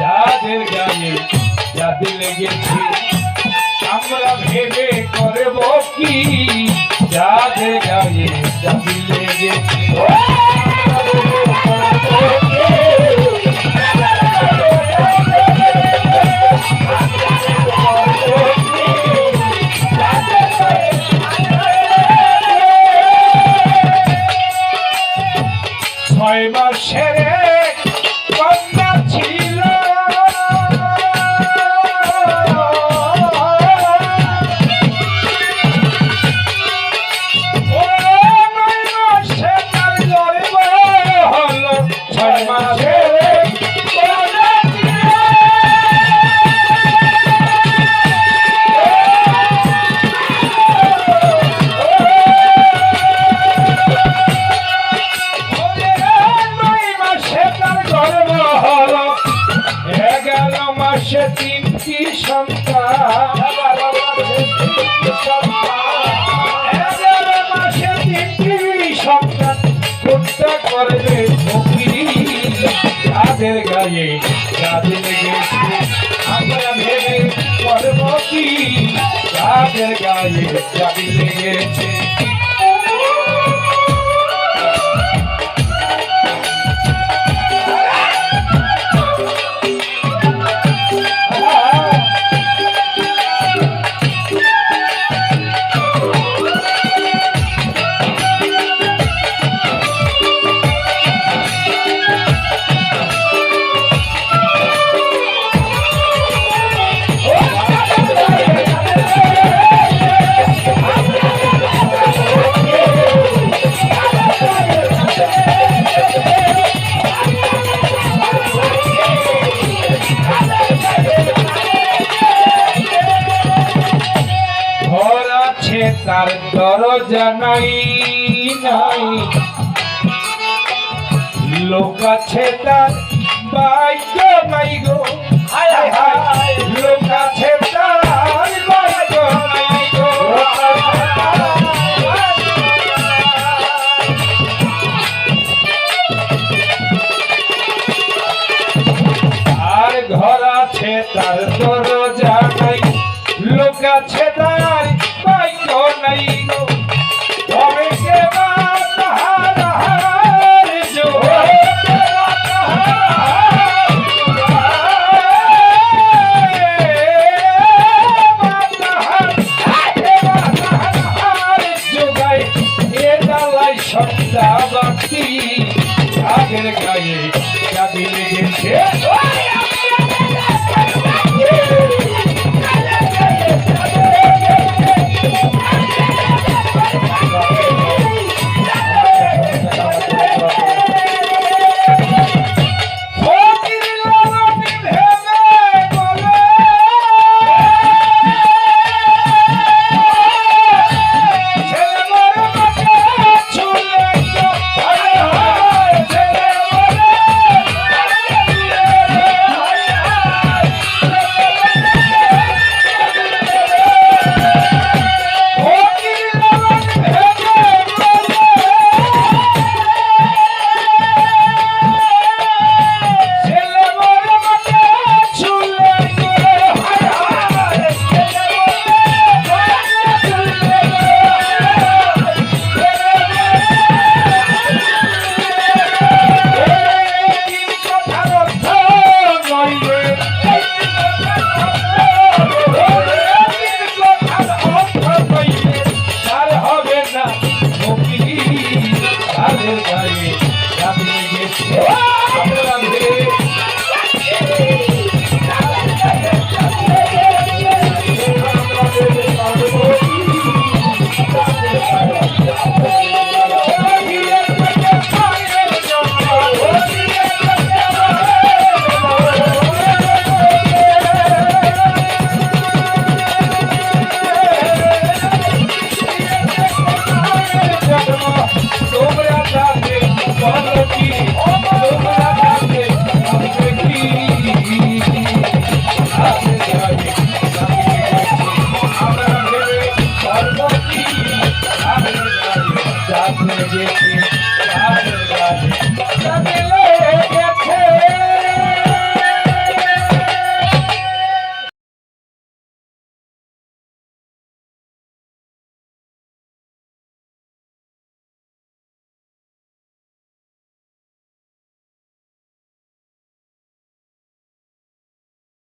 যাদের গায়ে যাদের লেগেছে আমরা ভেবে করব কি? যাদের যাদের লেগেছে ছয় তিনটি সন্তান। মাসে তিনটি সন্তান কোনটা করবে তাদের গায়ে যাদের লেগেছে আমরা ভেবে করব কি তাদের গায়ে যাদের লেগেছে সরজা নাই। নাই লোক আছে তার বাইক নাই গো। হায় হায় লোক আর ঘর আছে তার দরজা নাই। লোক আছে Yeah. Happy